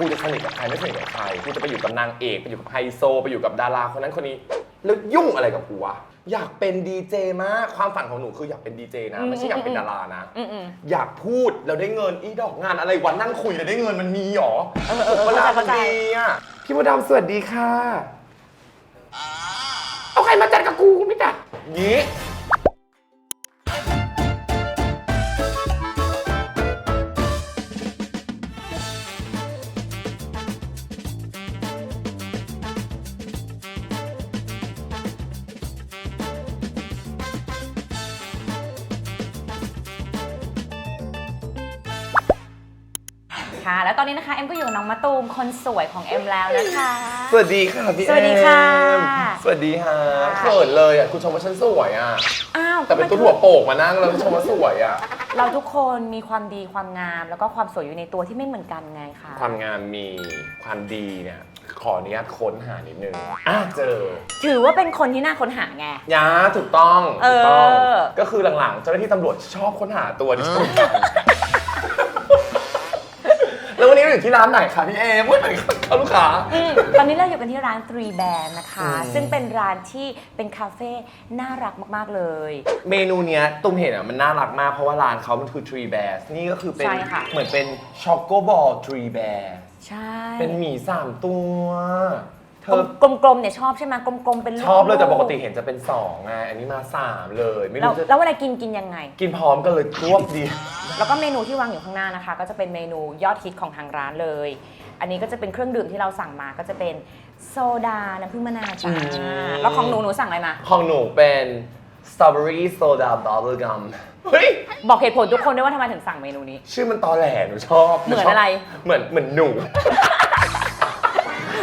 กูจะสนิทกับใครไม่สนิทกับใครกูจะไปอยู่กับนางเอกไปอยู่กับไฮโซ ไปอยู่กับดาราคนนั้นคนนี้ แล้วยุ่งอะไรกับกูวะอยากเป็นดีเจมากความฝันของหนูคืออยากเป็นดีเจนะไม่ใช่อยากเป็นดารานะ อืมอืม อยากพูดแล้วได้เงินอีดอกงานอะไรวันนั่งคุยแล้วได้เงินมันมีหรอเออเออเวลาเข้าใจมันดีอะพี่มดดำสวัสดีค่ะ เอาใครมาจัดกับกูกูไม่จัดงี้ นนี้นะคะเอ็มก็อยู่กับน้องมะตูมคนสวยของเอ็มแล้วนะคะ สวัสดีค่ะพี่สวัสดีค่ะเอ็มสวัสดีค่ะเขินเลยอะคุณชมว่าฉันสวยอะ อ้าวแต่เป็นก็ตัวมัหัวโปกมานั่งแล้วชมว่าสวยอะ เราทุกคนมีความดีความงาม แล้วก็ความสวยอยู่ในตัวที่ไม่เหมือนกันไงคะความงามมีความดีเนี่ยขออนุญาตค้นหานิดนึงอะเจอ ถือว่าเป็นคนที่น่าค้นหาไงยาถูกต้องเอถูอกต้อง ก็คือหลังๆเจ้าหน้าที่ตำรวจชอบค้นหาตัวดิฉันเหมื อนกันแล้ววันนี้เราอยู่ที่ร้านไหนคะพี่เอมวันไหนคะลูกค้า อืมตอนนี้เราอยู่กันที่ร้าน Three Band นะคะ อืม ซึ่งเป็นร้านที่เป็นคาเฟ่น่ารักมาก ๆ เลย เมนูเนี้ยตุ้มเห็นอะมันน่ารักมากเพราะว่าร้านเขามันคือ Tree Bears นี่ก็คือเป็นใช่ค่ะ เหมือนเป็นช็อกโกบอล Tree Bears ใช่ เป็นหมีสามตัว เธอ กลมๆเนี่ยชอบใช่ไหมกลมๆเป็นลูกชอบเลยแต่ปกติเห็นจะเป็นสองไงอันนี้มาสามเลย ไม่แล้วรู้จะแล้วเวลากินกินยังไง กินพร้อมกันเลยรวบดีแล้วก็เมนูที่วางอยู่ข้างหน้านะคะ ก็จะเป็นเมนูยอดฮิตของทางร้านเลย อันนี้ก็จะเป็นเครื่องดื่มที่เราสั่งมาก็จะเป็นโซดาน้ำผึ้งมะนาวจ้าอืม แล้วของหนูหนูสั่งอะไรมา ของหนูเป็นสตรอเบอรี่โซดาบับเบิลกัมเฮ้ย บอกเหตุผลทุกคนด้วยว่าทำไมถึงสั่งเมนูนี้ ชื่อมันตอแหลหนูชอบเหมือนชบอะไร เหมือนเหมือนหนู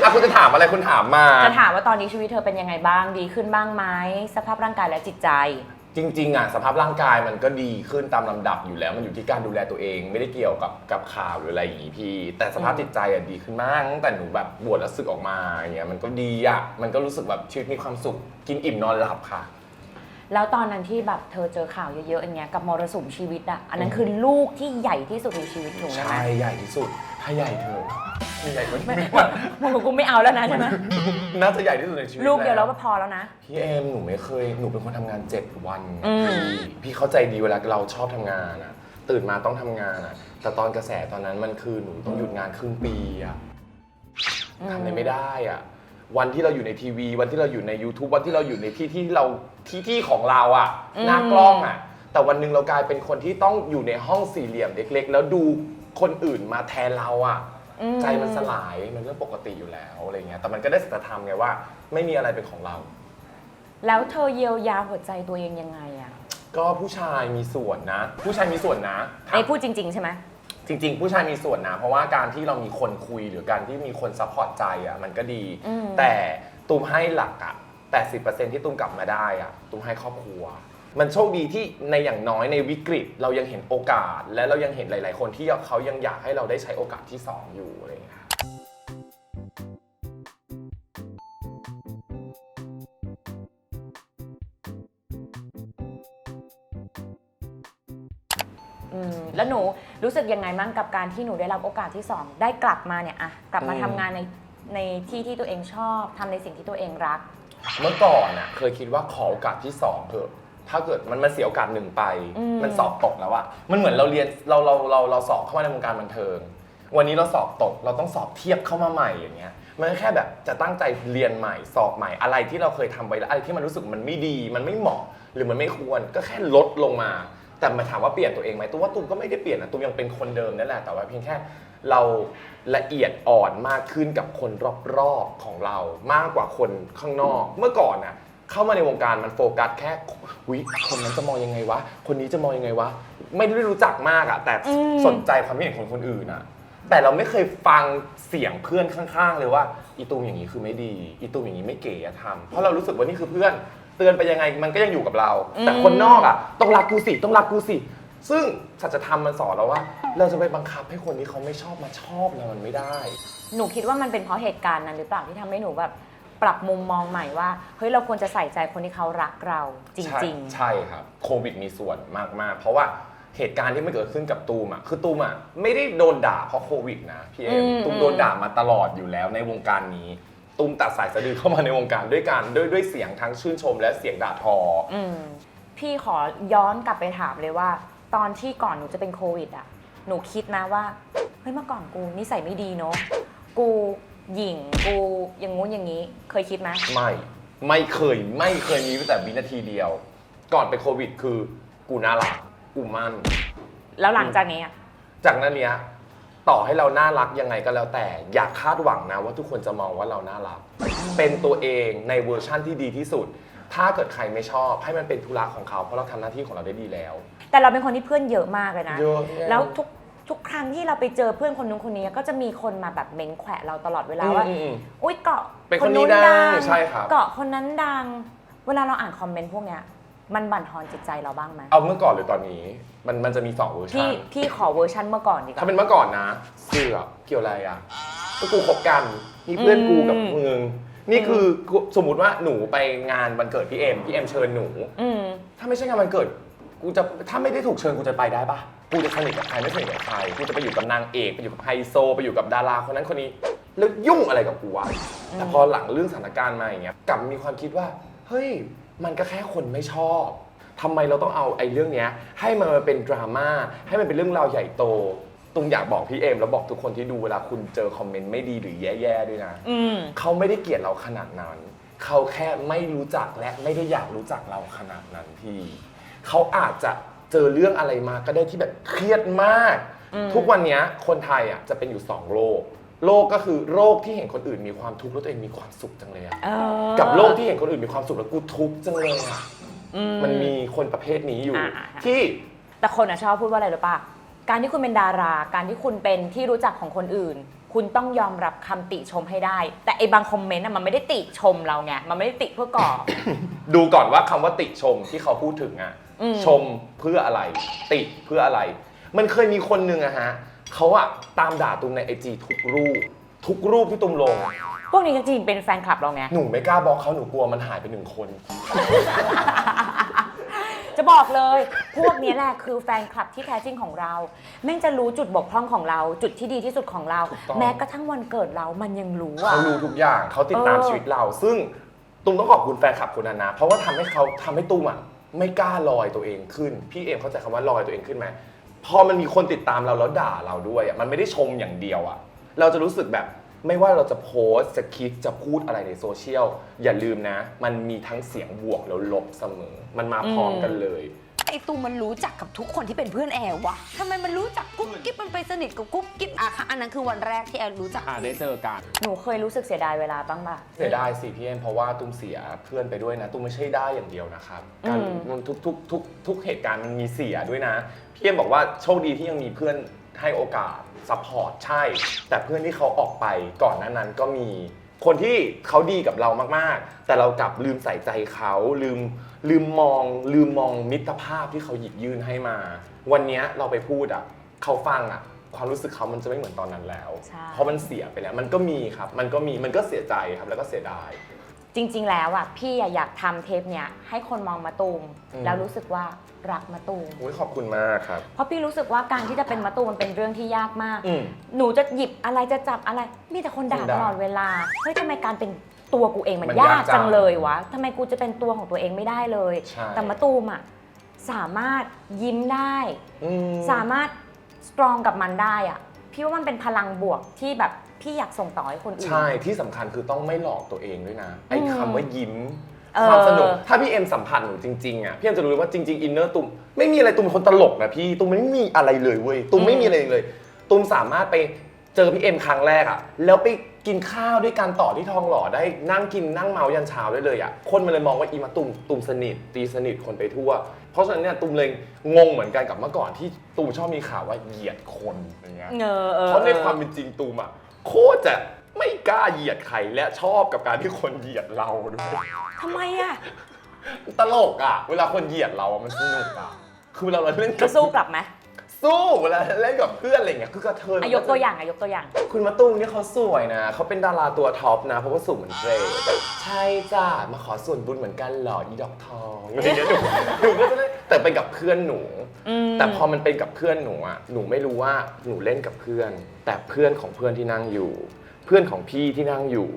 อะคุณจะถามอะไรคุณถามมา จะถามว่าตอนนี้ชีวิตเธอเป็นยังไงบ้างดีขึ้นบ้างไหมสภาพร่างกายและจิตใจ จริงๆอะสภาพร่างกายมันก็ดีขึ้นตามลำดับอยู่แล้ว มันอยู่ที่การดูแลตัวเอง ไม่ได้เกี่ยวกับกับข่าวหรืออะไรอย่างงี้พี่ แต่สภาพจิตใจอะดีขึ้นมากตั้งแต่หนูแบบบวชแล้วศึกออกมาอย่างเงี้ยมันก็ดีอะมันก็รู้สึกแบบชีวิตมีความสุขกินอิ่มนอนหลับค่ะ แล้วตอนนั้นที่แบบเธอเจอข่าวเยอะๆอย่างเงี้ยกับมรสุมชีวิตอะอันนั้นคือลูกที่ใหญ่ที่สุดในชีวิตหนูนะ ใช่ใหญ่ที่สุด ถ้าใหญ่เธอไม่ ใหญ่กว่านี้ไม่ไม่ไม่มึงกูไม่เอาแล้วนะใช่ไหมน่าจะใหญ่ที่สุดในชีวิตลูกเดียวแล้วก็พอแล้วนะ พี่เอมหนูไม่เคยหนูเป็นคนทำงาน7วันอืมพี่พี่เข้าใจดีเวลาเราชอบทำงานอะตื่นมาต้องทำงานอะแต่ตอนกระแสตอนนั้นมันคือหนูต้องหยุดงานครึ่งปีอะทำอะไรไม่ได้อะวันที่เราอยู่ในทีวี วันที่เราอยู่ใน YouTube วันที่เราอยู่ในที่ที่เราที่ที่ของเราอะหน้ากล้องอะแต่วันหนึ่งเรากลายเป็นคนที่ต้องอยู่ในห้องสี่เหลี่ยมเล็ก ๆ แล้วดูคนอื่นมาแทนเราอะ อืม ใจมันสลายมันเรื่องปกติอยู่แล้วอะไรเงี้ยแต่มันก็ได้สัจธรรมไงว่า ไม่มีอะไรเป็นของเรา แล้วเธอเยียวยาหัวใจตัวเองยังไงอะก็ผู้ชายมีส่วนนะ ผู้ชายมีส่วนนะไอ้พูดจริง ๆ ใช่ไหม จริงๆ ผู้ชายมีส่วนนะ เพราะว่าการที่เรามีคนคุยหรือการที่มีคนซัพพอร์ตใจอะมันก็ดี อืม แต่ตูมให้หลักอะ80%ที่ตูมกลับมาได้อะตูมให้ครอบครัว มันโชคดีที่ในอย่างน้อยในวิกฤตเรายังเห็นโอกาส และเรายังเห็นหลาย ๆ คนที่เขายังอยากให้เราได้ใช้โอกาสที่สองอยู่อะไรอย่างเงี้ยอืมแล้วหนูรู้สึกยังไงบ้างกับการที่หนูได้รับโอกาสที่สองได้กลับมาเนี่ยอะกลับมาอืมทำงานในในที่ที่ตัวเองชอบทำในสิ่งที่ตัวเองรัก เมื่อก่อนน่ะเคยคิดว่าขอโอกาสที่สองเถอะ ถ้าเกิดมันมันเสียโอกาสหนึ่งไป อืม มันสอบตกแล้วอะมันเหมือนเราเรียนเราเราเราเราสอบเข้ามาในวงการบันเทิง วันนี้เราสอบตกเราต้องสอบเทียบเข้ามาใหม่อย่างเงี้ย มันก็แค่แบบจะตั้งใจเรียนใหม่สอบใหม่อะไรที่เราเคยทำไว้แล้วอะไรที่มันรู้สึกมันไม่ดี มันไม่เหมาะ หรือมันไม่ควรก็แค่ลดลงมา แต่มาถามว่าเปลี่ยนตัวเองไหมตูมว่าตูมก็ไม่ได้เปลี่ยนนะตูมยังเป็นคนเดิมนั่นแหละแต่ว่าเพียงแค่เราละเอียดอ่อนมากขึ้นกับคนรอบๆของเรามากกว่าคนข้างนอก เมื่อก่อนน่ะ เข้ามาในวงการมันโฟกัสแค่วิคนนั้นจะมองยังไงวะ คนนี้จะมองยังไงวะ ไม่ได้รู้จักมากอะแต่อืม สนใจความคิดเห็นของคนอื่นอะแต่เราไม่เคยฟังเสียงเพื่อนข้าง ๆ เลยว่าอีตูมอย่างนี้คือไม่ดีอีตูมอย่างนี้ไม่เก๋อะทำเพราะเรารู้สึกว่านี่คือเพื่อน เตือนไปยังไงมันก็ยังอยู่กับเรา แต่คนนอกอะต้องรักกูสิต้องรักกูสิ ซึ่งสัจธรรมมันสอนเราว่า เราจะไปบังคับให้คนที่เขาไม่ชอบมาชอบเรามันไม่ได้ หนูคิดว่ามันเป็นเพราะเหตุการณ์นั้นหรือเปล่าที่ทำให้หนูแบบ ปรับมุมมองใหม่ว่าเฮ้ยเราควรจะใส่ใจคนที่เขารักเราจใช่ริง ใช่ครับโควิดมีส่วนมาก ๆ เพราะว่าเหตุการณ์ที่มันเกิดขึ้นกับตูมอะคือตูมอะไม่ได้โดนด่าเพราะโควิดนะพี่เอ็มอืมตูมโดนด่ามาตลอดอยู่แล้วในวงการนี้ ตูมตัดสายสะดือเข้ามาในวงการด้วยการด้วยด้วยเสียงทั้งชื่นชม และเสียงด่าทออืมพี่ขอย้อนกลับไปถามเลยว่า ตอนที่ก่อนหนูจะเป็นโควิดอะ หนูคิดนะว่าเฮ้ยเมื่อก่อนกูนิสัยไม่ดีเนาะกู หยิ่งกูอย่างงู้นอย่างนี้ เคยคิดไหมไม่ไม่เคยไม่เคยมีแม้แต่วินาทีเดียว ก่อนเป็นโควิดคือกูน่ารักกูมั่น แล้วหลังจากนี้อะจากนั้นเนี้ยต่อให้เราน่ารักยังไงก็แล้วแต่ อย่าคาดหวังนะว่าทุกคนจะมองว่าเราน่ารัก เป็นตัวเองในเวอร์ชั่นที่ดีที่สุด ถ้าเกิดใครไม่ชอบให้มันเป็นธุระของเขาเพราะเราทำหน้าที่ของเราได้ดีแล้ว แต่เราเป็นคนที่เพื่อนเยอะมากเลยนะ เยอะแยะแล้วทุก ทุกครั้งที่เราไปเจอเพื่อนคนนู้นคนนี้ก็จะมีคนมาแบบเม้นแขวะเราตลอดเวลาว่า อืมอืม อุ้ยเกาะเป็นคนนี้ดังใช่ครับ เกาะคนนั้นดัง เวลาเราอ่านคอมเมนต์พวกเนี้ยมันบั่นทอนจิตใจเราบ้างไหมเอาเมื่อก่อนหรือตอนนี้ มันมันจะมีสองเวอร์ชัพี่นพี่ขอเวอร์ชันเมื่อก่อนดีกว่าถ้าเป็นเมื่อก่อนนะเสือกเกี่ยวอะไรอะก็กูคบกันนี่เพื่อนกูกับอืม มึงนี่คือกูสมมติว่าหนูไปงานวันเกิดพี่เอ็มพี่เอ็มเชิญหนู อืม ถ้าไม่ใช่งานวันเกิด กูจะถ้าไม่ได้ถูกเชิญกูจะไปได้ปะ กูจะสนิทกับใครไม่สนิทกับใครกูจะไปอยู่กับนางเอกไปอยู่กับไฮโซ ไปอยู่กับดาราคนนั้นคนนี้แล้วยุ่งอะไรกับกูวะแต่พอหลังเรื่องสถานการณ์มาอย่างเงี้ยกลับมีความคิดว่า เฮ้ย มันก็แค่คนไม่ชอบทำไมเราต้องเอาไอ้เรื่องเนี้ย ให้มันมาเป็นดราม่าให้มันเป็นเรื่องราวใหญ่โตตุงอยากบอกพี่เอมแล้วบอกทุกคนที่ดูเวลาคุณเจอคอมเมนต์ไม่ดีหรือแย่ๆด้วยนะอืมเขาไม่ได้เกลียดเราขนาดนั้น เขาแค่ไม่รู้จักและไม่ได้อยากรู้จักเราขนาดนั้นพี่ เขาอาจจะ เจอเรื่องอะไรมาก็ได้ที่แบบเครียดมากอืมทุกวันเนี้ยคนไทยอะจะเป็นอยู่สองโรคโรคก็คือโรคที่เห็นคนอื่นมีความทุกข์แล้วตัวเองมีความสุขจังเลยอะเออกับโรคที่เห็นคนอื่นมีความสุขแล้วกูทุกข์จังเลยอะอืมันมีคนประเภทนี้อยู่อ่าที่แต่คนอะชอบพูดว่าอะไรหรือปะการที่คุณเป็นดารา การที่คุณเป็นที่รู้จักของคนอื่น คุณต้องยอมรับคำติชมให้ได้ แต่ไอ้บางคอมเมนต์อะมันไม่ได้ติชมเราไงมันไม่ได้ติเพื่อก่อ ดูก่อนว่าคำว่าติชมที่เขาพูดถึงอะ อืม ชมเพื่ออะไร ติเพื่ออะไร มันเคยมีคนหนึ่งอะฮะเขาอะตามด่าตุมในไอจีทุกรูป ทุกรูปที่ตุมลง พวกนี้จริงๆเป็นแฟนคลับเราไง หนูไม่กล้าบล็อกเขาหนูกลัวมันหายไปหนึ่งคน จะบอกเลย พวกนี้แหละคือแฟนคลับที่แท้จริงของเรา แม่งจะรู้จุดบกพร่องของเรา จุดที่ดีที่สุดของเรา ถูกต้อง แม้กระทั่งวันเกิดเรามันยังรู้อะเขารู้ทุกอย่างเขาติดตามเออ ชีวิตเรา ซึ่งตุมต้องขอบคุณแฟนคลับคนนั้นนะเพราะว่าทำให้เขาทำให้ตุมอะ ไม่กล้าลอยตัวเองขึ้น พี่เอ็มเข้าใจคำว่าลอยตัวเองขึ้นไหมพอมันมีคนติดตามเราแล้วด่าเราด้วยอะมันไม่ได้ชมอย่างเดียวอะเราจะรู้สึกแบบไม่ว่าเราจะโพสต์จะคิดจะพูดอะไรในโซเชียลอย่าลืมนะ มันมีทั้งเสียงบวกแล้วลบเสมอ มันมาพร้อมกันเลย ไอตูมันรู้จักกับทุกคนที่เป็นเพื่อนแอลวะทำไมมันรู้จักกุ๊บกิ๊บมันไปสนิทกับกุ๊บกิ๊บอะค่ะอันนั้นคือวันแรกที่แอลรู้จัก อ่าได้เจอกันหนูเคยรู้สึกเสียดายเวลาบ้างป่ะ เสียดายสิพี่เอ็มเพราะว่าตุ้มเสียเพื่อนไปด้วยนะตุ้มไม่ใช่ได้อย่างเดียวนะครับการอืมมันทุกทุกทุกทุกเหตุการณ์มันมีเสียด้วยนะพี่เอ็มบอกว่าโชคดีที่ยังมีเพื่อนให้โอกาสซัพพอร์ตใช่ แต่เพื่อนที่เขาออกไปก่อนหนั้นนั้นก็มีคนที่เขาดีกับเรามากๆ แต่เรากลับลืมใส่ใจเขาลืม ลืมมองลืมมองมิตรภาพที่เขาหยิบยื่นให้มา วันเนี้ยเราไปพูดอะเขาฟังอะ ความรู้สึกเขามันจะไม่เหมือนตอนนั้นแล้ว ใช่ เพราะมันเสียไปแล้วมันก็มีครับ มันก็มีมันก็เสียใจครับแล้วก็เสียดาย จริง ๆ แล้วอะพี่อะอยากทำเทปเนี้ยให้คนมองมาตูมอืม แล้วรู้สึกว่ารักมาตูม อุ้ยขอบคุณมากครับ เพราะพี่รู้สึกว่าการที่จะเป็นมาตูมมันเป็นเรื่องที่ยากมาก อืม หนูจะหยิบอะไรจะจับอะไร มีแต่คนด่าคนด่า ตลอดเวลา เฮ้ยทำไมการเป็น ตัวกูเองมันมันยายากกจัจังงเลยวะทำไมกูจะเป็นตัวของตัวเองไม่ได้เลย ใช่ แต่มาตูมอะสามารถยิ้มได้ อืม สามารถสตรองกับมันได้อะพี่ว่ามันเป็นพลังบวกที่แบบพี่อยากส่งต่อให้คนอื่น ใช่ที่สำคัญคือต้องไม่หลอกตัวเองด้วยนะ ไอ้อืมคำว่ายิ้ม เออความสนุก ถ้าพี่เอ็มสัมผัสหนูจริงๆอะพี่เอ็มจะรู้เลยว่าจริงๆอินเนอร์ตุ้มไม่มีอะไรตุ้มเป็นคนตลกนะพี่ตุ้มไม่มีอะไรเลยเว้ยตุ้มไม่มีอะไรเลยตุ้มสามารถไปเจอพี่เอ็มครั้งแรกอะแล้วไป กินข้าวด้วยกันต่อที่ทองหล่อได้นั่งกินนั่งเมายันเช้าได้เลยอะคนมันเลยมองว่าอีมาตุ้มตุ้มสนิทตีสนิทคนไปทั่ว เพราะฉะนั้นเนี่ยตุ้มเลยงงเหมือนกันกับเมื่อก่อนที่ตุ้มชอบมีข่าวว่าเหยียดคนอย่างเงี้ยเออออเพราะในความเป็นจริงตูมอะโคตรจะไม่กล้าเหยียดใครและชอบกับการที่คนเหยียดเราด้วยทำไมอะตลกอะเวลาคนเหยียดเราอะมันสนุกอะคือเวลาเราเล่นกัจะสู้กลับไหม สู้เวลาเล่นกับเพื่อนอะไรเงี้ยคือกระเทยอายกตัวอย่างอายกตัวอย่าง คุณมาตุ้มนี่เขาสวยนะเขาเป็นดาราตัวท็อปนะเพราะว่าสูงเหมือนเกรดใช่จ้ามาขอส่วนบุญเหมือนกันเหรออีดอกทองอะไรเงี้ยหนูหนูก็จะได้แต่เป็นกับเพื่อนหนู อืม แต่พอมันเป็นกับเพื่อนหนูอะหนูไม่รู้ว่าหนูเล่นกับเพื่อน แต่เพื่อนของเพื่อนที่นั่งอยู่ เพื่อนของพี่ที่นั่งอยู่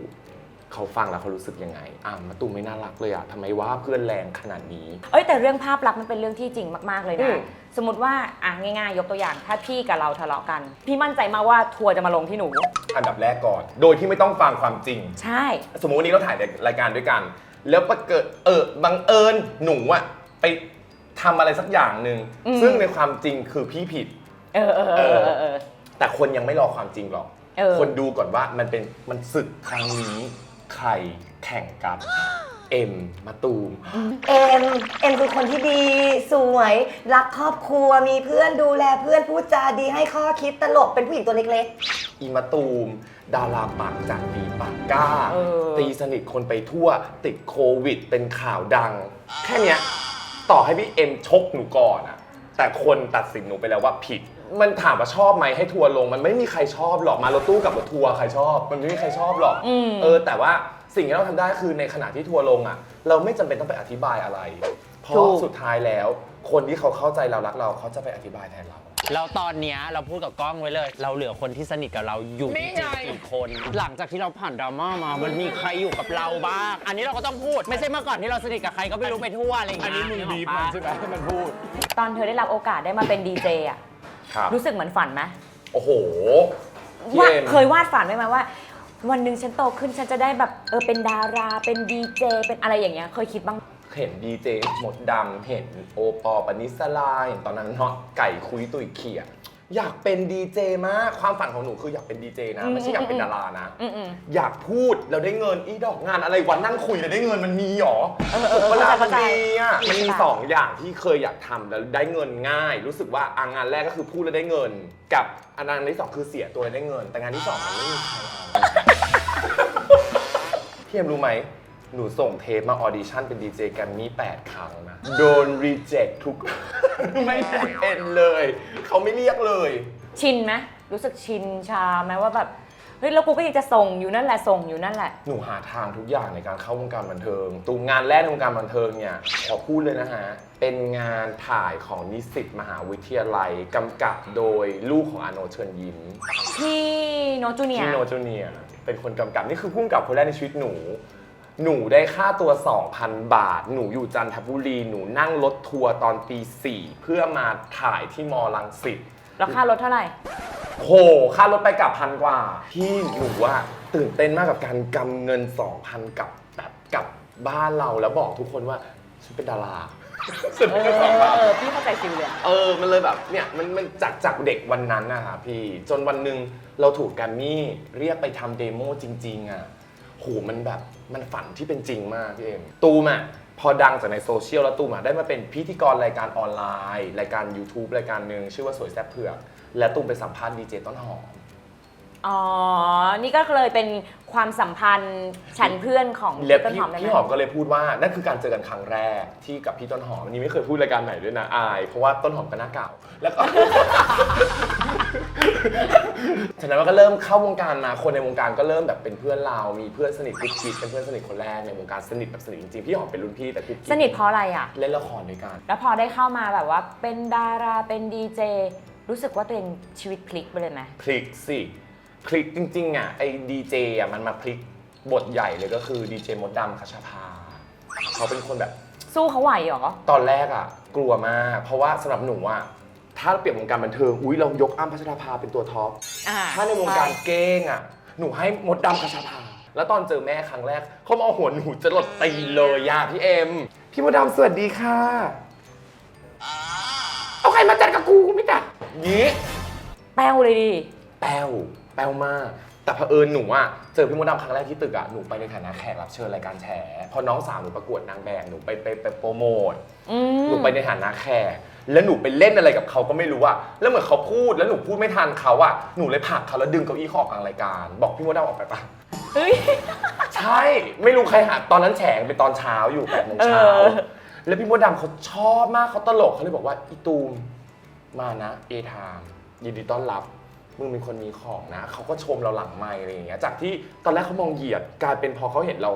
เขาฟังแล้วเขารู้สึกยังไงอะมาตูมไม่น่ารักเลยอะทำไมว่าเพื่อนแรงขนาดนี้ เอ้ยแต่เรื่องภาพลักษณ์มันเป็นเรื่องที่จริงมากๆเลยอืนะ ม สมมติว่าอะง่ายๆ ยกตัวอย่างถ้าพี่กับเราทะเลาะกัน พี่มั่นใจมากว่าทัวร์จะมาลงที่หนู อันดับแรกก่อน โดยที่ไม่ต้องฟังความจริง ใช่ สมมุติวันนี้เราถ่ายรายการด้วยกัน แล้วปรากฏเออบังเอิญหนูอะไปทำอะไรสักอย่างหนึ่งอืม ซึ่งในความจริงคือพี่ผิด เออเออเออเออเออ แต่คนยังไม่รอความจริงหรอก เออ คนดูก่อนว่ามันเป็นมันศึกครั้งนี้ ใครแข่งกันเอ็มมาตูม เอ็มเอ็มคือคนที่ดีสวย รักครอบครัวมีเพื่อนดูแลเพื่อนพูดจาดีให้ข้อคิดตลกเป็นผู้หญิงตัวเล็ก อีมาตูม ดาราปากจัดดีปากกล้า เออ ตีสนิทคนไปทั่ว ติดโควิดเป็นข่าวดัง แค่เนี้ย ต่อให้พี่เอ็มชกหนูก่อนอะแต่คนตัดสินหนูไปแล้วว่าผิด มันถามว่าชอบไหมให้ทัวร์ลง มันไม่มีใครชอบหรอกมารถตู้กับรถทัวร์ใครชอบ มันไม่มีใครชอบหรอกอืม เออ แต่ว่าสิ่งที่เราทำได้คือในขณะที่ทัวร์ลงอะเราไม่จำเป็นต้องไปอธิบายอะไร เพถูราะก สุดท้ายแล้ว คนที่เขาเข้าใจเรารักเราเขาจะไปอธิบายแทนเรา แล้วตอนเนี้ยเราพูดกับกล้องไว้เลย เราเหลือคนที่สนิทกับเราอยู่จริงๆกี่คน หลังจากที่เราผ่านดราม่ามา มันมีใครอยู่กับเราบ้าง อันนี้เราก็ต้องพูด ไม่ใช่เมื่อก่อนที่เราสนิทกับใครก็ไม่รู้ไปทั่วอะไรอย่างเงี้ยให้มันพูด ตอนเธอได้รับโอกาสได้มาเป็นดีเจอะ ครับ รู้สึกเหมือนฝันไหมโอ้โหพี่ว่าเอ็มเคยวาดฝันไว้ไหมว่า วันหนึ่งฉันโตขึ้นฉันจะได้แบบเออเป็นดาราเป็นดีเจเป็นอะไรอย่างเงี้ยเคยคิดบ้าง เห็นดีเจหมดดำเห็นโอปอล์ปนิสลาเห็นตอนนั้นเนาะไก่คุยตุยเขียด อยากเป็นดีเจมากความฝันของหนูคืออยากเป็นดีเจนะ ไม่ใช่อยากเป็นดารานะ อืมอืม อยากพูดแล้วได้เงินอีดอกงานอะไรวันนั่งคุยแล้วได้เงินมันมีหรอเออเออเออเวลาเข้ามันใจมีอะเข้าใจมันมีสองอย่างที่เคยอยากทำแล้วได้เงินง่าย รู้สึกว่าอะงานแรกก็คือพูดแล้วได้เงิน กับอันนั้นที่สองคือเสียตัวแล้วได้เงิน แต่งานที่สองมันไม่มีใครเอา พี่เอ็มรู้ไหม หนูส่งเทปมาออดิชั่นเป็นดีเจแกรมมี่8 ครั้งนะ โดนรีเจ็คทุก ไม่ได้เป็นเลย เขาไม่เรียกเลย ชินไหมรู้สึกชินชาไหมว่าแบบเฮ้ยแล้วกูก็ยังจะส่งอยู่นั่นแหละส่งอยู่นั่นแหละ หนูหาทางทุกอย่างในการเข้าวงการบันเทิงตูงานแรกในวงการบันเทิงเนี่ยขอพูดเลยนะฮะ เป็นงานถ่ายของนิสิตมหาวิทยาลัยกำกับโดยลูกของอาโนเชิญยิ้มพี่โนจูเนียที่โนจูเนียร์เป็นคนกำกับนี่คือพุ่งกับคนแรกในชีวิตหนู หนูได้ค่าตัว 2,000 บาท หนูอยู่จันทบุรี หนูนั่งรถทัวร์ตอนตีสี่เพื่อมาถ่ายที่มอลังสิต แล้วค่ารถเท่าไหร่ โห ค่ารถไปกลับพันกว่า พี่หนูว่าตื่นเต้นมากกับการกำเงิน 2,000กลับแบบกลับบ้านเราแล้วบอกทุกคนว่าฉันเป็นดาราฉันเอเป็นดาราอพี่เข้าใจฟิลเลยอะเออ มันเลยแบบเนี่ยมันมันจากจากเด็กวันนั้นนะคะพี่จนวันหนึ่งเราถูกแกรมมี่เรียกไปทำเดโมจริง ๆอะโหมันแบบ มันฝันที่เป็นจริงมากพี่เอ็มตูมอะพอดังจากในโซเชียลแล้วตูมอะได้มาเป็นพิธีกรรายการออนไลน์ รายการ YouTube รายการหนึ่งชื่อว่าสวยแซ่บเผือก และตูมไปสัมภาษณ์ดีเจต้นหอม อ๋อ นี่ก็เลยเป็นความสัมพันธ์ฉันเพื่อนของและต้นพี่หอมได้ไหมพี่หอมก็เลยพูดว่านั่นคือการเจอกันครั้งแรกที่กับพี่ต้นหอมอันนี้ไม่เคยพูดรายการไหนด้วยนะอาย เพราะว่าต้นหอมก็หน้าเก่าแล้วก็ ฉะนั้นมันก็เริ่มเข้าวงการมาคนในวงการก็เริ่มแบบเป็นเพื่อนเรา มีเพื่อนสนิทกุ๊กกิ๊กเป็นเพื่อนสนิทคนแรกในวงการสนิทแบบสนิทจริงๆพี่หอมเป็นรุ่นพี่แต่กุ๊กกิ๊กสนิทเพราะอะไรอะ เล่นละครด้วยกัน แล้วพอได้เข้ามาแบบว่าเป็นดาราเป็นดีเจรู้สึกว่าตัวเองชีวิตพลิกไปเลยไหมพลิกสิพลิกจริงๆอะไอ้ดีเจอะมันมาพลิกบทใหญ่เลยก็คือดีเจมดดำคชาภาเขาเป็นคนแบบ สู้เขาไหวเหรอ ตอนแรกอะ กลัวมาก เพราะว่าสำหรับหนูอะ ถ้าเปรียบวงการบันเทิงอุ้ยเรายกอ้ำพัชราภาเป็นตัวท็อปอ่าถ้าในวงการเก้งอะหนูให้มดดำคชาภาแล้วตอนเจอแม่ครั้งแรกเขามาเอาหัวหนูจะหลดตีเลยย่าพี่เอ็มพี่มดดำสวัสดีค่ะเอาใครมาจัดกับกูไม่จัดงี้แป้วเลยดิแป้วแป้วมากแต่เผอิญหนูอะเจอพี่มดดำครั้งแรกที่ตึกอะหนูไปในฐานะแขกรับเชิญรายการแฉพอน้องสาวหนูประกวดนางแบบหนูไปไปไปโปรโมทอืมหนูไปในฐานะแขก แล้วหนูไปเล่นอะไรกับเขาก็ไม่รู้อะแล้วเหมือนเขาพูดแล้วหนูพูดไม่ทันเขาอะหนูเลยผลักเขาแล้วดึงเก้าอี้เขาออกกลางรายการ บอกพี่มดดำออกไปปะ เฮ้ย ใช่ ไม่รู้ใครหาตอนนั้นแฉเป็นตอนเช้าอยู่แปดโมงเช้า เออ แล้วพี่มดดำเขาชอบมากเขาตลกเขาเลยบอกว่าอีตูมมานะเอทามยินดีต้อนรับมึงเป็นคนมีของนะเขาก็ชมเราหลังไมค์อะไรอย่างเงี้ยจากที่ตอนแรกเขามองเหยียดกลายเป็นพอเขาเห็นเรา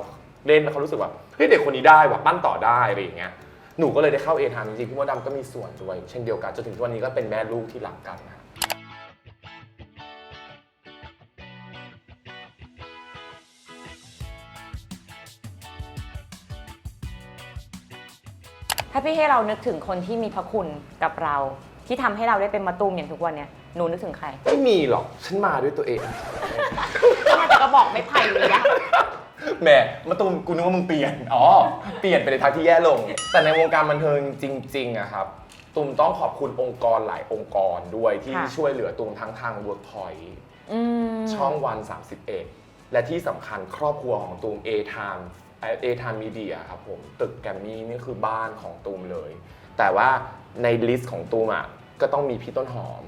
เล่นแล้วเขารู้สึกว่าเฮ้ยเด็กคนนี้ได้ว่ะปั้นต่อได้อะไรอย่างเงี้ย หนูก็เลยได้เข้าเอทามจริงๆพี่มดดำก็มีส่วนด้วย เช่นเดียวกันจนถึงทุกวันนี้ก็เป็นแม่ลูกที่รักกันนะถ้าพี่ให้เรานึกถึงคนที่มีพระคุณกับเรา ที่ทำให้เราได้เป็นมาตูมอย่างทุกวันเนี่ยหนูนึกถึงใครไม่มีหรอกฉันมาด้วยตัวเองมาแต่กระบอกไม่ไผ่เลยอะ แหมมาตูมกูนึกว่ามึงเปลี่ยน อ๋อ เปลี่ยนไปในทางที่แย่ลง แต่ในวงการบันเทิงจริงๆอะครับ ตูมต้องขอบคุณองค์กรหลายองค์กรด้วยที่ช่วยเหลือตูมทั้งทาง Workpoint อืม ช่องวัน 31 และที่สำคัญครอบครัวของตูม A Time A Time Media ครับผม ตึกแกรมมี่นี่คือบ้านของตูมเลย แต่ว่าในลิสต์ของตูมอะก็ต้องมีพี่ต้นหอม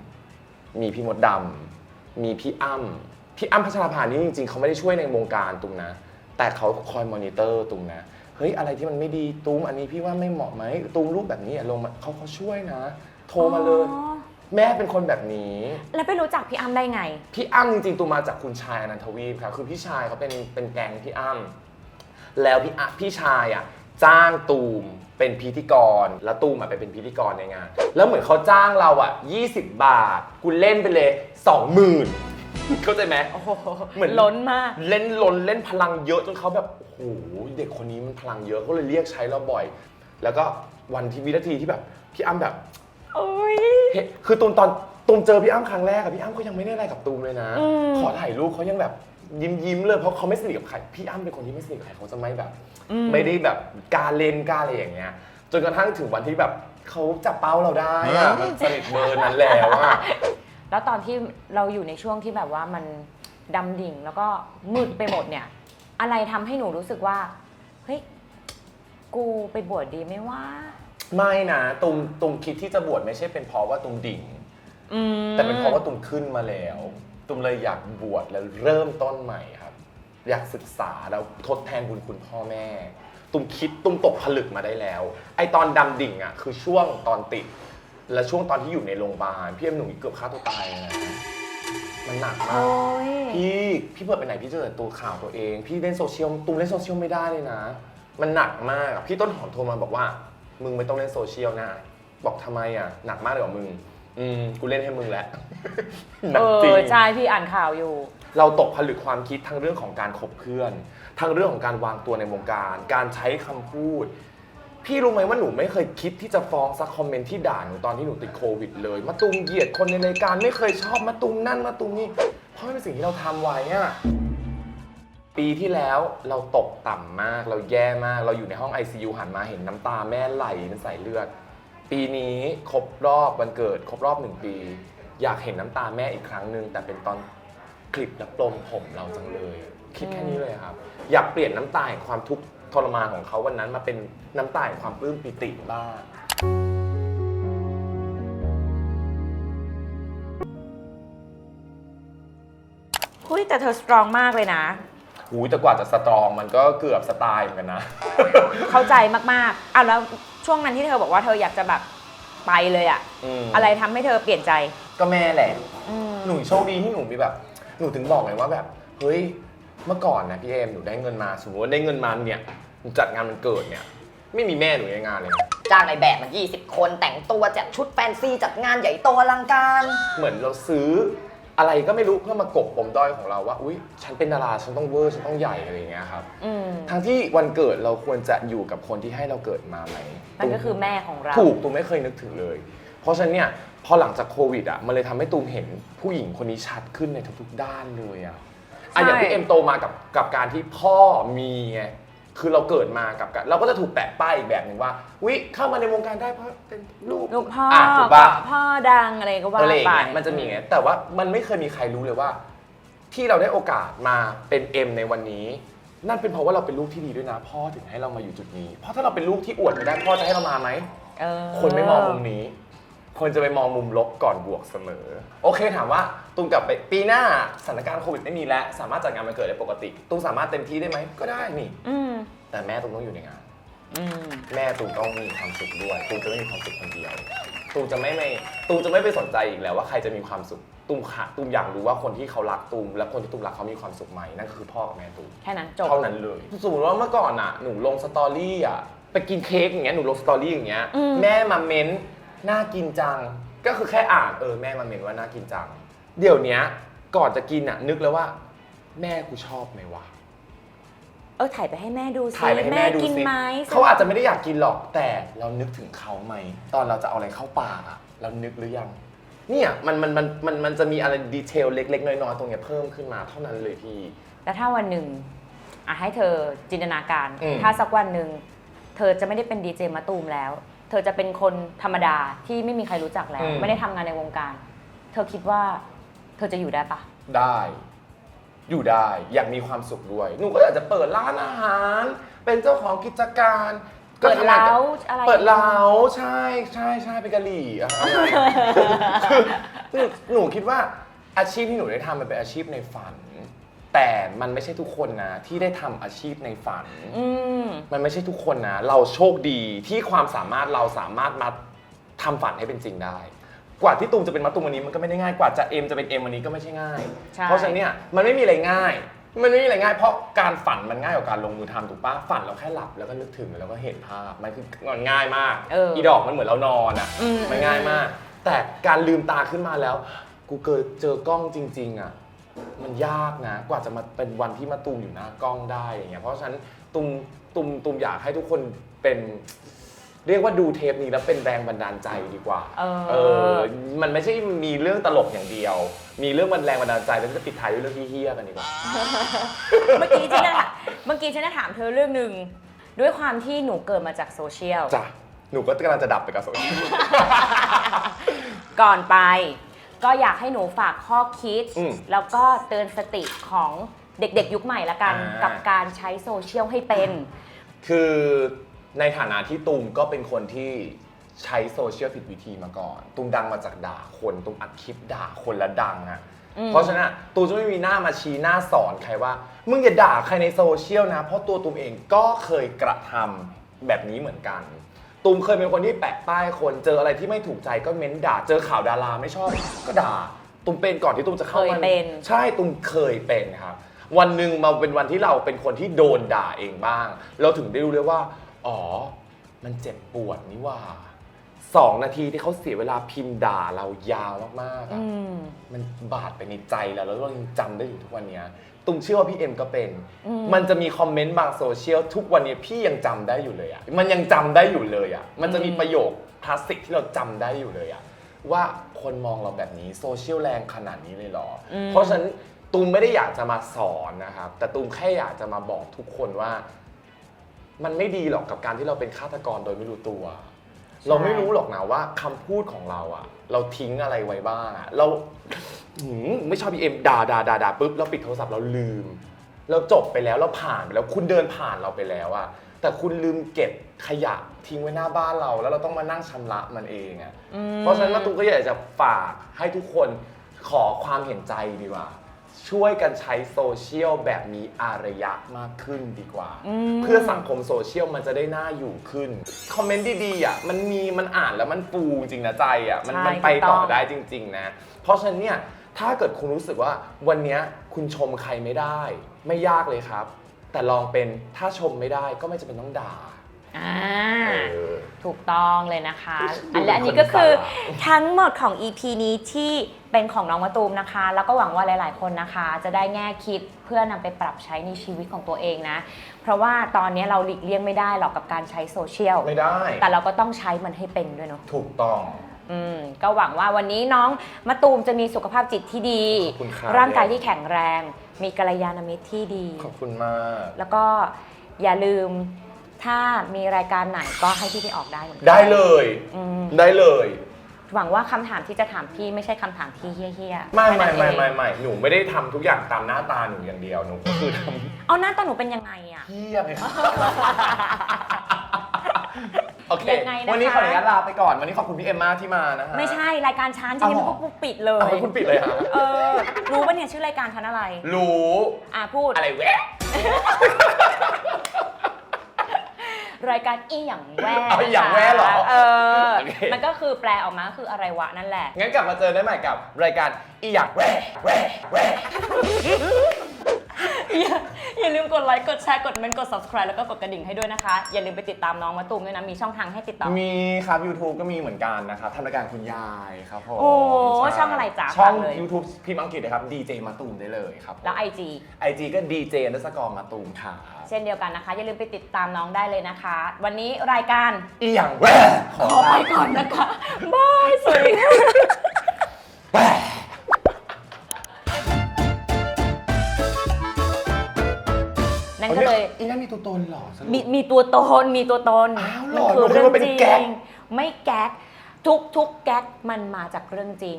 มีพี่มดดำมีพี่อ้ำพี่อ้ำพัชราภานี่จริงๆ เขาไม่ได้ช่วยในวงการตูมนะ แต่เขาคอยมอนิเตอร์ตูมนะ เฮ้ย อะไรที่มันไม่ดีตูมอันนี้พี่ว่าไม่เหมาะไหมตูมรูปแบบนี้อะลงมาเขาเขาช่วยนะ โทรมาเลย อ๋อแม่เป็นคนแบบนี้ แล้วไปรู้จักพี่อ้ำได้ไง พี่อ้ำจริงๆตูมมาจากคุณชายอนันทวีปครับคือพี่ชายเขาเป็นเป็นแก๊งพี่อ้ำแล้วพี่อะพี่ชายอะจ้างตูมเป็นพิธีกร แล้วตูมอะไปเป็นพิธีกรในงาน แล้วเหมือนเขาจ้างเราอะ 20 บาท กูเล่นไปเลย 20,000 เข้าใจไหม โอ้โหเหมือน ล้นมาก เล่นล้นเล่นพลังเยอะจนเขาแบบโอ้โหเด็กคนนี้มันพลังเยอะก็เลยเรียกใช้เราบ่อย แล้วก็วันที่วินาทีที่แบบพี่อ้ำแบบโอ้ย เฮ้คือตูมตอนตูมเจอพี่อ้ำครั้งแรกอะพี่อ้ำก็ยังไม่ได้อะไรกับตูมเลยนะ อืม ขอถ่ายรูปเขายังแบบยิ้มยิ้มๆเลยเพราะเขาไม่สนิทกับใครพี่อ้ำเป็นคนที่ไม่สนิทกับใครเขาจะไม่แบบ ไม่ได้แบบกล้ารเล่นกล้ารอะไรอย่างเงี้ยจนกระทั่งถึงวันที่แบบเขาจับเป้าเราได้อะมันสนิทเบอร์นั้นแล้วอะ แล้วตอนที่เราอยู่ในช่วงที่แบบว่ามันดำดิ่งแล้วก็มืดไปหมดเนี่ย อะไรทำให้หนูรู้สึกว่าเฮ้ยกูไปบวชดีไหมว่า ไม่นะตูมตูมคิดที่จะบวชไม่ใช่เป็นเพราะว่าตูมดิ่งอืมแต่เป็นเพราะว่าตุมขึ้นมาแล้ว ตุมเลยอยากบวชแล้วเริ่มต้นใหม่ครับ อยากศึกษาแล้วทดแทนบุญคุณพ่อแม่ ตุมคิดตุมตกผลึกมาได้แล้ว ไอตอนดำดิ่งอะ คือช่วงตอนติด และช่วงตอนที่อยู่ในโรงพยาบาลพี่เอ็มหนุ่ยเกือบฆ่าตัวตายเลยนะมันหนักมาโอ้ก ย พี่พี่เปิดไปไหนพี่เจอแต่ตัวข่าวตัวเอง พี่เล่นโซเชียลตูมเล่นโซเชียลไม่ได้เลยนะ มันหนักมากอะพี่ต้นหอมโทรมาบอกว่า มึงไม่ต้องเล่นโซเชียลนะบอกทำไมอะหนักมากเลยเหรอมึง อืมกูเล่นให้มึงแล้วหนัเอกจริง อใช่พี่อ่านข่าวอยู่ เราตกผลึกความคิดทั้งเรื่องของการคบเพื่อน ทั้งเรื่องของการวางตัวในวงการ การใช้คำพูด พี่รู้ไหมว่าหนูไม่เคยคิดที่จะฟ้องซักคอมเมนต์ที่ด่าหนูตอนที่หนูติดโควิดเลยมาตุมเหยียดคนในรายการไม่เคยชอบมาตุมนั่นมาตุมนี่เพราะมันเป็นสิ่งที่เราทำไว้อะปีที่แล้วเราตกต่ำมาก เราแย่มาก เราอยู่ในห้อง ICU หันมาเห็นน้ำตาแม่ไหลเป็นสายเลือด ปีนี้ครบรอบวันเกิด ครบรอบหนึ่งปี อยากเห็นน้ำตาแม่อีกครั้งหนึ่งแต่เป็นตอนคลิปและปลงผมเราจังเลย คิดแค่นี้เลยครับ อยากเปลี่ยนน้ำตาแห่งความทุกข์ ทรมานของเขาวันนั้นมาเป็นน้ำตาแห่งความปลื้มปิติบ้างเฮ้ยแต่เธอสตรองมากเลยนะหูยแต่กว่าจะสตรองมันก็เกือบสไตล์เหมือนกันนะ เข้าใจมากๆอะแล้วช่วงนั้นที่เธอบอกว่าเธออยากจะแบบไปเลยอะมอะไรทำให้เธอเปลี่ยนใจ ก็แม่แหละ อืม หนูโชคดีที่หนูมีแบบ หนูถึงบอกเลยว่าแบบ เฮ้ย เมื่อก่อนนะพี่เอมหนูได้เงินมา สมมติว่าได้เงินมาเนี่ย หนูจัดงานมันเกิดเนี่ย ไม่มีแม่หนูในงานเลยนะจ้างในแบบมัน20 คนแต่งตัวจัดชุดแฟนซีจัดงานใหญ่โตอลังการ เหมือนเราซื้ออะไรก็ไม่รู้เพื่อมากบปมด้อยของเราว่าอุ้ยฉันเป็นดาราฉันต้องเวอร์ฉันต้องใหญ่อะไรอย่างเงี้ยครับ อืมทั้งที่วันเกิดเราควรจะอยู่กับคนที่ให้เราเกิดมาไหมนั่นก็คือแม่ของเรา ถูกตูมไม่เคยนึกถึงเลย เพราะฉะนั้นเนี่ยพอหลังจากโควิดอะมันเลยทำให้ตูมเห็นผู้หญิงคนนี้ชัดขึ้นในทุกๆด้านเลยอะอะอย่างพี่เอ็มโตมากับกับการที่พ่อมีไง คือเราเกิดมากับการเราก็จะถูกแปะป้ายอีกแบบหนึ่งว่าวิเข้ามาในวงการได้เพราะเป็นลูกลูกพ่ออะถูกปะ พ่อดังอะไรก็ว่าอะไรอย่างไป เงี้ยมันจะมีอย่างเงี้ยแต่ว่ามันไม่เคยมีใครรู้เลยว่า ที่เราได้โอกาสมาเป็นเอ็มในวันนี้ นั่นเป็นเพราะว่าเราเป็นลูกที่ดีด้วยนะ พ่อถึงให้เรามาอยู่จุดนี้ เพราะถ้าเราเป็นลูกที่อวดไม่ได้พ่อจะให้เรามาไหมเออคนไม่มองมุมนี้ คนจะไปมองมุมลบก่อนบวกเสมอ โอเคถามว่าตูมกลับไปปีหน้าสถานการณ์โควิดไม่มีแล้ว สามารถจัดงานวันเกิดได้ปกติตูมสามารถเต็มที่ได้ไหมก็ได้นี่ อืมแต่แม่ตูมต้องอยู่ในงาน อืม แม่ตูมต้องมีความสุขด้วยตูมจะไม่มีความสุขคนเดียวตูมจะไม่ไม่ตูมจะไม่ไปสนใจอีกแล้วว่าใครจะมีความสุขตูมค่ะตูมอยากรู้ว่าคนที่เขารักตูมและคนที่ตูมรักเขามีความสุขไหมนั่นก็คือพ่อกับแม่ตูมแค่นั้นจบ เท่านั้นเลยสมมติว่าเมื่อก่อนอะหนูลงสตอรี่อะไปไปกินเค้กอย่างเงี้ยหนูลงสตอรี่อย่างเงี้ยอืม แม่มาเม้น น่ากินจัง ก็คือแค่อ่านเออแม่มาเม้นว่าน่ากินจัง เดี๋ยวเนี้ยก่อนจะกินอะนึกแล้วว่า แม่กูชอบไหมวะ เออถ่ายไปให้แม่ดูสิถ่ายไปให้แม่ดูกินสิไหมเขาอาจจะไม่ได้อยากกินหรอกแต่เรานึกถึงเขาไหม ตอนเราจะเอาอะไรเข้าปากอะเรานึกหรือยัง เนี่ยมันมันมันมันมันจะมีอะไรดีเทลเล็ก ๆ น้อยๆตรงเนี้ยเพิ่มขึ้นมาเท่านั้นเลยพี่ แล้วถ้าวันหนึ่งอะให้เธอจินตนาการ อืม ถ้าสักวันหนึ่ง เธอจะไม่ได้เป็นดีเจมะตูมแล้ว เธอจะเป็นคนธรรมดาที่ไม่มีใครรู้จักแล้วไม่ได้ทำงานในวงการ เธอคิดว่า เธอจะอยู่ได้ปะได้ อยู่ได้อยากมีความสุขด้วย หนูก็อยากจะเปิดร้านอาหาร เป็นเจ้าของกิจการเปิดทำงนเล้ากับอะไร เปิดเล้าใช่ใช่ใช่เป็นกะหรี่อะคือหนูคิดว่าอาชีพที่หนูได้ทำมันเป็นอาชีพในฝัน แต่มันไม่ใช่ทุกคนนะที่ได้ทำอาชีพในฝัน อืม มันไม่ใช่ทุกคนนะ เราโชคดีที่ความสามารถเราสามารถมาทำฝันให้เป็นจริงได้ กว่าที่ตูมจะเป็นมาตูมวันนี้มันก็ไม่ได้ง่าย กว่าจะเอ็มจะเป็นเอ็มวันนี้ก็ไม่ใช่ง่าย ใช่ เพราะฉะนั้นเนี่ยมันไม่มีอะไรง่าย มันไม่มีอะไรง่าย เพราะการฝันมันง่ายกว่าการลงมือทำถูกปะฝันเราแค่หลับแล้วก็นึกถึงแล้วก็เห็นภาพมันคือมันง่ายมากเอออีดอกมันเหมือนเรานอนอะอืม มันง่ายมาก แต่การลืมตาขึ้นมาแล้ว กูเกิดเจอกล้องจริง ๆอะ มันยากนะ กว่าจะมาเป็นวันที่มาตูมอยู่หน้ากล้องได้อย่างเงี้ยเพราะฉะนั้นตุมตุมตุมอยากให้ทุกคนเป็น เรียกว่าดูเทปนี้แล้วเป็นแรงบันดาลใจดีกว่าเออมันไม่ใช่มีเรื่องตลกอย่างเดียว มีเรื่องมันแรงบันดาลใจแล้วจะปิดท้ายด้วยเรื่องเฮี้ยๆกันดีกว่า เมื่อกี้ฉันจะถามเมื่อกี้ฉันจะถามเธอเรื่องหนึ่งด้วยความที่หนูเกิดมาจากโซเชียล จ้ะ หนูก็กำลังจะดับไปกับโซเชียล ก่อนไป ก็อยากให้หนูฝากข้อคิด อืมแล้วก็เตือนสติของเด็กๆ ยุคใหม่ละกัน อ่ากั กับการใช้โซเชียลให้เป็น คือในฐานะที่ตูมก็เป็นคนที่ใช้โซเชียลผิดวิธีมาก่อน ตูมดังมาจากด่าคน ตูมอัดคลิปด่าคนและดังอะ่ะอืม เพราะฉะนั้นอะตูมจะไม่มีหน้ามาชี้หน้าสอนใครว่า มึงอย่าด่าใครในโซเชียลนะ เพราะตัวตูมเองก็เคยกระทำแบบนี้เหมือนกัน ตูมเคยเป็นคนที่แปะป้ายคนเจออะไรที่ไม่ถูกใจก็เม้นด่า เจอข่าวดาราไม่ชอบ ก็ด่าตูมเป็นก่อนที่ตูมจะเข้าเคยมาเป็น ใช่ตูมเคยเป็นครับ วันหนึ่งมาเป็นวันที่เราเป็นคนที่โดนด่าเองบ้าง เราถึงได้รู้เลยว่า อ๋อ มันเจ็บปวดนี่หว่าสองนาทีที่เขาเสียเวลาพิมพ์ด่าเรายาวมากๆอะ อืม มันบาดไปในใจเราแล้วเรายังจำได้อยู่ทุกวันเนี้ย ตุ้มเชื่อว่าพี่เอ็มก็เป็น อืม มันจะมีคอมเมนต์บางโซเชียลทุกวันนี้พี่ยังจำได้อยู่เลยอะมันยังจำได้อยู่เลยอะมันจะมีประโยคคลาสสิกที่เราจำได้อยู่เลยอะว่าคนมองเราแบบนี้โซเชียลแรงขนาดนี้เลยเหรออมเพราะฉะนั้นตูมไม่ได้อยากจะมาสอนนะครับ แต่ตูมแค่อยากจะมาบอกทุกคนว่า มันไม่ดีหรอกกับการที่เราเป็นฆาตกรโดยไม่รู้ตัว เราไม่รู้หรอกนะว่าคำพูดของเราอะเราทิ้งอะไรไว้บ้างอะเรา หืมไม่ชอบพีเอ็มด่าด่าด่าด่าปุ๊บเราปิดโทรศัพท์เราลืม เราจบไปแล้วเราผ่านไปแล้วคุณเดินผ่านเราไปแล้วอะแต่คุณลืมเก็บขยะทิ้งไว้หน้าบ้านเรา แล้วเราต้องมานั่งชำระมันเองอะอืม เพราะฉะนั้นมาตูมก็อยากจะฝากให้ทุกคนขอความเห็นใจดีกว่า ช่วยกันใช้โซเชียลแบบมีอารยะมากขึ้นดีกว่าอืมเพื่อสังคมโซเชียลมันจะได้น่าอยู่ขึ้น คอมเมนต์ดีๆอะมันมีมันอ่านแล้วมันฟูจริงนะใจอะมันใช่มันไปถูกต้ต่ออง ได้จริง ๆ นะ เพราะฉะนั้นเนี่ย ถ้าเกิดคุณรู้สึกว่าวันเนี้ยคุณชมใครไม่ได้ ไม่ยากเลยครับ แต่ลองเป็นถ้าชมไม่ได้ก็ไม่จำเป็นต้องด่าอ่าเออ ถูกต้องเลยนะคะดูอันและอันนี้เป็นคนก็คือสาระทั้งหมดของ EP นี้ที่เป็นของน้องมะตูมนะคะ แล้วก็หวังว่าหลาย ๆ คนนะคะ จะได้แง่คิดเพื่อนำไปปรับใช้ในชีวิตของตัวเองนะ เพราะว่าตอนนี้เราหลีกเลี่ยงไม่ได้หรอกกับการใช้โซเชียล ไม่ได้ แต่เราก็ต้องใช้มันให้เป็นด้วยเนาะ ถูกต้อง อืมก็หวังว่าวันนี้น้องมะตูมจะมีสุขภาพจิตที่ดี ขอบคุณครับ ร่างกายที่แข็งแรง มีกัลยาณมิตรที่ดี ขอบคุณมาก แล้วก็อย่าลืมถ้ามีรายการไหนก็ให้พี่ไปออกได้เหมือนกัได้เลย อืมได้เลย หวังว่าคำถามที่จะถามพี่ไม่ใช่คำถามที่เฮี้ยๆไม่แค่ไม่นั้นไม่เองไม่ไม่หนูไม่ได้ทำทุกอย่างตามหน้าตาหนูอย่างเดียวหนูก็คือทำเอาหน้าตาหนูเป็นยังไงอะ เที่ยไปครับ โอเค ยังไงนะคะ วันนี้ขออนุญาตลาไปก่อน วันนี้ขอบคุณพี่เอ็มมากที่มานะฮะ ไม่ใช่รายการฉันฉันยังเอาเหรอปุ๊บปิดเลยเอาให้คุณปิดเลยฮะเออ รู้ปะเนี่ยชื่อรายการฉันอะไร รู้ อะพูด อะไรแวะรายการอีหยังแว่เอาอีหยังแว่เหรอเออ โอเค มันก็คือแปลออกมาก็คืออะไรวะนั่นแหละ งั้นกลับมาเจอได้ใหม่กับรายการอีอยากแวะแวะแวะ อย่าอย่าอย่าลืมกดไลค์ กดแชร์ กดเมนต์กด subscribe แล้วก็กดกระดิ่งให้ด้วยนะคะ อย่าลืมไปติดตามน้องมาตูมด้วยนะ มีช่องทางให้ติดต่อ มีครับ YouTube ก็มีเหมือนกันนะครับทำรายการคุณยายครับผมโอ้ใช่องอะไรจ๊ะช่อง ฝากเลย YouTube พิมพ์อังกฤษนะครับ DJ มาตูมได้เลยครับผมแล้ว IG IG ก็ DJ นัสกอร์มาตูมค่ะเช่นเดียวกันนะคะ อย่าลืมไปติดตามน้องได้เลยนะคะ วันนี้รายการอีหยังแหว่ขอขอไปก่อนนะคะบายสวัสดีค่ะแหว่ เลยอีนั่นมีตัวตนเหรอสรุป มีมีตัวตนมีตัวตนอ้าวเหรอมันคือหนูคิดว่าเป็นเรื่องจแก๊ริกงไม่แก๊กทุกทุกแก๊กมันมาจากเรื่องจริง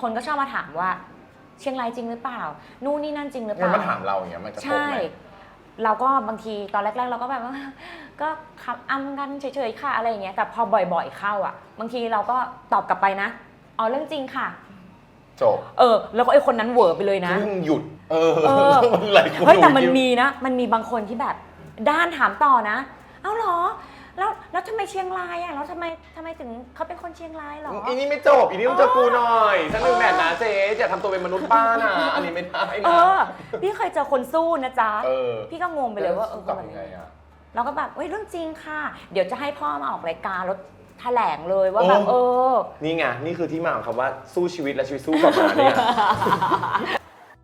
คนก็ชอบมาถามว่า เชียงรายจริงหรือเปล่า นู่นนี่นั่นจริงหรือเปงั้นล่ามาถามเราอย่างเงี้ยมันจะตกใช่ ไหม เราก็บางทีตอนแรก ๆ เราก็แบบว่า ก็คำอำกันเฉยๆค่ะอะไรอย่างเงี้ยแต่พอบ่อย ๆ เข้าอะ บางทีเราก็ตอบกลับไปนะอ๋อเรื่องจริงค่ะ จบเออ แล้วก็ไอ้คนนั้นเหวอไปเลยนะ เพิ่งหยุด เออเออ มันไหลคนเฮ้ยแต่มันอยู่มีนะ มันมีบางคนที่แบบด้านถามต่อนะ เอ้าเหรอ แล้วแล้วทำไมเชียงรายอะแล้วทำไมทำไมถึงเขาเป็นคนเชียงรายเหรออีนี่ไม่จบอีนี่ต้องเจอกูหน่อยสักหนึ่งแมตช์นะเจ๊อย่าทำตัวเป็นมนุษย์ป้านะอันนี้ไม่ได้เอนะอ พี่เคยเจอคนสู้นะจ๊ะ เออพี่ก็งงไปเลยว่าเออกับเขาแบบยังไงอะ เราก็แบบเฮ้ยเรื่องจริงค่ะ เดี๋ยวจะให้พ่อมาออกรายการแล้ว แถลงเลยว่าแบบเอเอออ นี่ไง นี่คือที่มาของคำว่าสู้ชีวิตและชีวิตสู้กลับมาเนี่ย